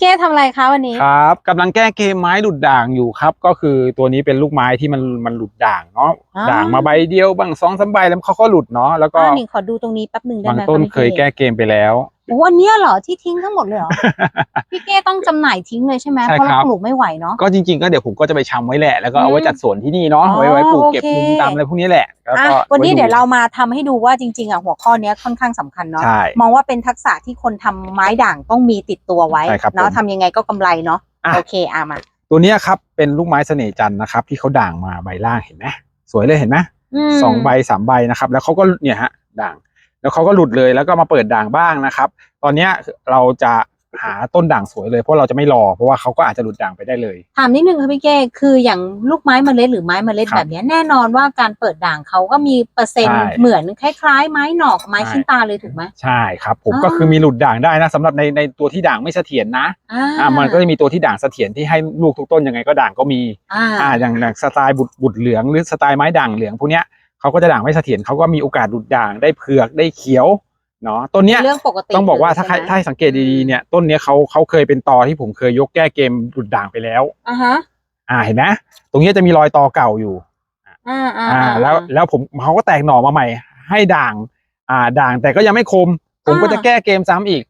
พี่เก้ทำอะไรคะวันนี้ ครับกำลังแก้เกมไม้หลุดด่างอยู่ครับ ก็คือตัวนี้เป็นลูกไม้ที่มันมันหลุดด่างเนาะอ่าด่างมาใบเดียวบางสองสามใบแล้วเขาก็หลุดเนาะแล้วก็อ่าหนิงขอดูตรงนี้แป๊บหนึ่งได้บางไหมะต้นพี่เคยแก้เกมไปแล้ว โอ้อันเนี้ยเหรอที่ทิ้งทั้งหมดเลยเหรอ พี่เก้ต้องจำหน่ายทิ้งเลยใช่ไหมใช่เพราะครัเราบปลูกไม่ไหวเนาะ ก็จริงๆก็เดี๋ยวผมก็จะไปชำไว้แหละแล้วก็เอาไว้อืมจัดสวนที่นี่เนาะอ๋อไว้ไว้ปลูกโอเคเก็บมุมตามอะไรพวกนี้แหละแล้วอะก็วันนี้ไเดี๋ยวเรามาทำให้ดูว่าจริงๆอะหัวข้อเนี้ยค่อนข้างสำคัญเนาะ ใช่ มองว่าเป็นทักษะที่คนทำไม้ด่างต้องมีติดตัวไว้ใช่ครับเนาะผมทำยังไงก็กำไรเนาะอะ โอเคอะมาตัวเนี้ยครับเป็นลูกไม้เสน่ห์จันทร์นะครับ ที่เขาด่างมาใบล่างเห็นไหมสวยเลยเห็นไหมมสองใบสามใบนะครับ แล้วเขาก็เนี่ยฮะด่าง แล้วเขาก็หลุดเลยแล้วก็มาเปิดด่างบ้างนะครับ ตอนเนี้ยเราจะหาต้นด่างสวยเลยเพราะเราจะไม่รอเพราะว่าเขาก็อาจจะหลุดด่างไปได้เลย ถามนิดนึงค่ะพี่เก้คืออย่างลูกไม้เมล็ดหรือไม้เมล็ดครับแบบเนี้ยแน่นอนว่าการเปิดด่างเขาก็มีเปอร์เซ็นต์ใช่เหมือนคล้ายๆ ไม้หนอกไม้ใช่ ชิ้นตาเลยถูกไหม ใช่ครับผมอ๋อ ก็คือมีหลุดด่างได้นะสำหรับในในตัวที่ด่างไม่เสถียรนะอ่าอ่ามันก็จะมีตัวที่ด่างเสถียรที่ให้ลูกทุกต้นยังไงก็ด่างก็มีอ่า อ่าอย่างอย่างสไตล์บุตรบุตรเหลืองหรือสไตล์ไม้ด่างเหลืองพวกเนี้ย เขาก็จะด่างไม่เสถียรเขาก็มีโอกาสหลุดด่างได้เผือกได้เขียวเนาะต้นเนี้ยเรื่องปกติต้องบอกว่าถ้าใครเลยถ้าช่ไหมสังเกตดีๆเนี่ยต้นเนี้ยเขาเขาเคยเป็นตอที่ผมเคยยกแก้เกมหลุดด่างไปแล้วอ่าฮะอ่าเห็นไหมตรงเนี้ยจะมีรอยตอเก่าอยู่อ่าอ่าอ่าแล้วแล้วผมเขาก็แตกหน่อมาใหม่ ให้ด่าง อ่า ด่างแต่ก็ยังไม่คม ผมก็จะแก้เกมซ้ำอีก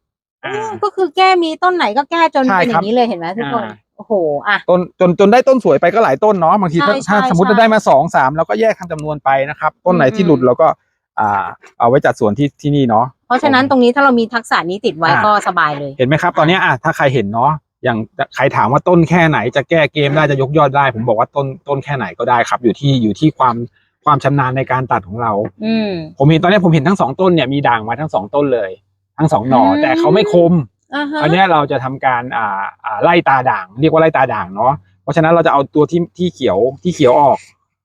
อือ่ามก็คือแก้มีต้นไหนก็แก้จนใช่เป็นอครับย่างนี้เลยเห็นไหมทุกคนอ่า โอ้โหอะ ต้นจนจนได้ต้นสวยไปก็หลายต้นเนาะบางทีถ้าใช่ถ้าใช่สมมติใช่เราได้มาสองสามเราก็แยกทางจำนวนไปนะครับ ต้นไหนที่อืมหลุดเราก็ อ่า เอาไว้จัดสวนที่ที่นี่เนาะ เพราะฉะนั้นตรงนี้ถ้าเรามีทักษะนี้ติดไว้อ่าก็สบายเลย เห็นไหมครับ ตอนเนี้ยอะถ้าใครเห็นเนาะอย่างใครถามว่าต้นแค่ไหนจะแก้เกมได้จะยกยอดได้ ผมบอกว่าต้นต้นแค่ไหนก็ได้ครับ อยู่ที่อยู่ที่ความความชำนาญในการตัดของเรา อืม ผมเห็นตอนเนี้ยผมเห็นทั้งสองต้นเนี่ยมีด่างมาทั้งสองต้นเลย ทั้งสองหน่ออม แต่เขาไม่คม อ่าฮะ อันเนี้ยเราจะทำการอ่าอ่าไล่ตาด่าง เรียกว่าไล่ตาด่างเนาะเพราะฉะนั้นเราจะเอาตัวที่ที่เขียวที่เขียวออก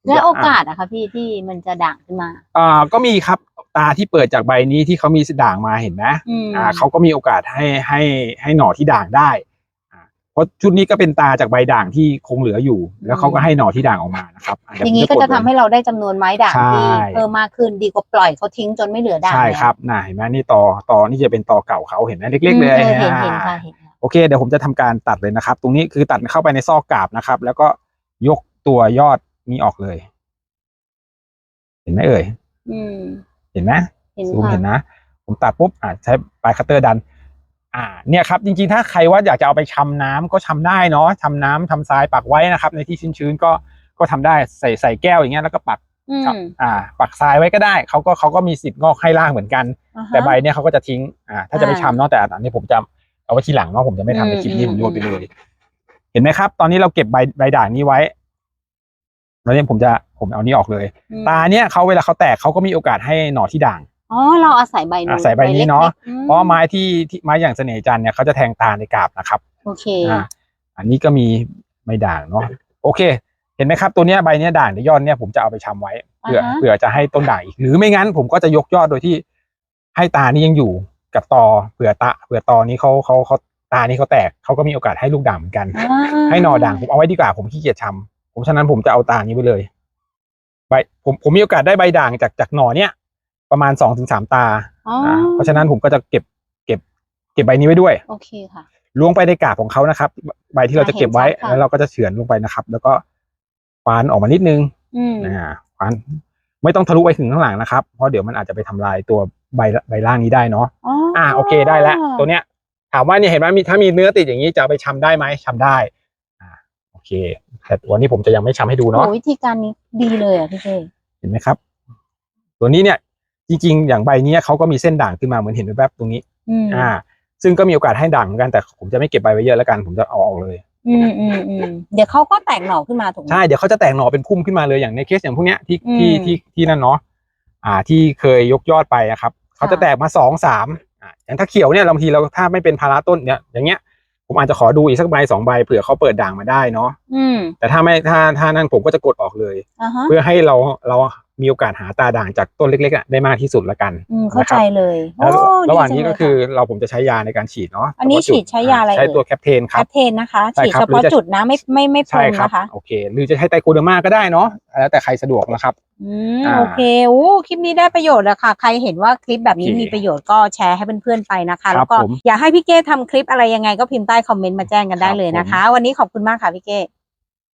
และโอกาสอะคะพี่ที่มันจะด่างขึ้นมาอ่าก็มีครับตาที่เปิดจากใบนี้ที่เขามีด่างมาเห็นไหมอืมอ่าเขาก็มีโอกาสให้ให้ให้หน่อที่ด่างได้อ่า เพราะชุดนี้ก็เป็นตาจากใบด่างที่คงเหลืออยู่ แล้วเขาก็ให้หน่อที่ด่างออกมานะครับะเดี๋วอย่างนี้ผมก็จะทำให้เราได้จำนวนไม้ด่างใช่ที่เพิ่มมากขึ้นดีกว่าปล่อยเขาทิ้งจนไม่เหลือด่างใช่แล้วครับน่าเห็นไหมนี่ตอตอนี่จะเป็นตอเก่าเขาเห็นไหมเล็ก ๆ เลยอืมออเห็นเห็นอ่าค่ะเห็นค่ะโอเคเดี๋ยวผมจะทำการตัดเลยนะครับ ตรงนี้คือตัดเข้าไปในซอกกาบนะครับ แล้วก็ยกตัวยอดนี้ออกเลย เห็นไหมเอ่ยอืมเห็นไหมเห็นซูมค่ะเห็นนะ ผมตัดปุ๊บอ่าใช้ปลายคัตเตอร์ดัน อ่าเนี่ยครับจริงๆถ้าใครว่าอยากจะเอาไปชำน้ำก็ชำได้เนาะชำน้ำทำทรายปักไว้นะครับ ในที่ชื้นๆก็ก็ทำได้ใส่ใส่แก้วอย่างเงี้ยแล้วก็ปักอืมครับอ่า ปักทรายไว้ก็ได้เขาก็เขาก็มีสิทธิ์งอกให้ล่างเหมือนกันอ่าฮะแต่ใบเนี่ยเขาก็จะทิ้งอ่าถ้าจะไปอ่าชำเนาะแต่อันนี้ผมจะเอาไว้ทีหลังเนาะผมจะไม่ทำในคลิปนี้อืมผมโยนไปเลยเห็นไหมครับ ตอนนี้เราเก็บใบใบด่างนี้ไว้แล้วเนี่ยผมจะผมเอานี้ออกเลยอืมตาเนี่ยเขาเวลาเขาแตกเขาก็มีโอกาสให้หน่อที่ด่าง อ๋อเราอาศัยใบนู้นอาศัยใบนี้เนาะล็กๆอืมเพราะไม้ที่ที่ไม้อย่างเสน่ห์จันทร์เนี่ยเขาจะแทงตาในกาบนะครับ โอเคอ่าอันนี้ก็มีใบด่างเนาะ โอเค เห็นไหมครับตัวเนี้ยใบเนี้ยด่างในยอดเนี่ยผมจะเอาไปชำไว้เผื่ออ่าฮะเผื่อจะให้ต้นด่างอีก หรือไม่งั้นผมก็จะยกยอดโดยที่ให้ตานี้ยังอยู่กับตอเผื่อตาเผื่อตอนี้เขาเขาเขาตานี้เขาแตกเขาก็มีโอกาสให้ลูกด่างเหมือนกันอ่าให้หน่อด่างผมเอาไว้ดีกว่าผมขี้เกียจชำผมฉะนั้นผมจะเอาตานี้ไปเลยใบผมผมมีโอกาสได้ใบด่างจากจากหน่อเนี้ย ประมาณสองถึงสามตา อ๋ออ่าเพราะฉะนั้นผมก็จะเก็บเก็บ เก็บใบนี้ไว้ด้วย โอเคค่ะ ล้วงไปในกาบของเขานะครับ ใบที่เราจะเก็บไว้เห็นชัดค่ะ แล้วเราก็จะเฉือนลงไปนะครับ แล้วก็ควานออกมานิดนึงอืมอ่าควานไม่ต้องทะลุไปถึงข้างหลังนะครับ เพราะเดี๋ยวมันอาจจะไปทำลายตัวใบใบล่างนี้ได้เนาะอ๋ออ่าโอเคได้แล้ว ตัวเนี้ย ถามว่าเนี่ยเห็นไหมมีถ้ามีเนื้อติดอย่างนี้จะเอาไปชำได้ไหมชำได้อ่าโอเค แต่ตัวนี้ผมจะยังไม่ชำให้ดูเนาะ โอ้วิธีการนี้ดีเลยอะพี่เจเห็นไหมครับ ตัวนี้เนี่ย จริง ๆ อย่างใบเนี้ยเขาก็มีเส้นด่างขึ้นมาเหมือนเห็นแวบๆตรงนี้อืมอ่า ซึ่งก็มีโอกาสให้ด่างเหมือนกันแต่ผมจะไม่เก็บใบไว้เยอะแล้วกันผมจะเอาออกเลยอืมอืมอืมเดี๋ยวเขาก็แตกหน่อขึ้นมาถูกไหมใช่เดี๋ยวเขาจะแตกหน่อเป็นพุ่มขึ้นมาเลยอย่างในเคสอย่างพวกเนี้ยที่อืมที่ที่ที่นั่นเนาะอ่า ที่เคยยกยอดไปอะครับเขาจะค่ะแตกมาสองสามอ่าอย่างถ้าเขียวเนี่ยบางทีเราถ้าไม่เป็นภาระต้นเนี่ยอย่างเงี้ยผมอาจจะขอดูอีกสักใบสองใบเผื่อเขาเปิดด่างมาได้เนาะอืมแต่ถ้าไม่ถ้าถ้านั่นผมก็จะกดออกเลยอ่าฮะเพื่อให้เราเรา มีโอกาสหาตาด่างจากต้นเล็กๆอะได้มากที่สุดละกันอืมเข้าใจเลยแล้วโอ้ระหว่างดีจันี้เลยก็คือเราผมจะใช้ยาในการฉีดเนาะอันนี้เฉพาะจุฉีดใช้ยาอะไรใช้ตัวเอ่ยแคปเทนคแครับปเทนนะคะใช่ฉีดครับเฉพาะหรือจะจุดนะไม่ไม่ไม่พรใช่มครับนะคะโอเค หรือจะใช้ไตรโคเดอร์มาก็ได้เนาะแล้วแต่ใครสะดวกนะครับอืมอ่าโอเคโอ้คลิปนี้ได้ประโยชน์แล้วค่ะ ใครเห็นว่าคลิปแบบนี้โอเคมีประโยชน์ก็แชร์ให้เพื่อนๆไปนะคะครับแล้วก็ผมอยากให้พี่เก้ทำคลิปอะไรยังไงก็พิมพ์ใต้คอมเมนต์มาแจ้งกันได้เลยนะคะ วันนี้ขอบคุณมากค่ะพี่เก้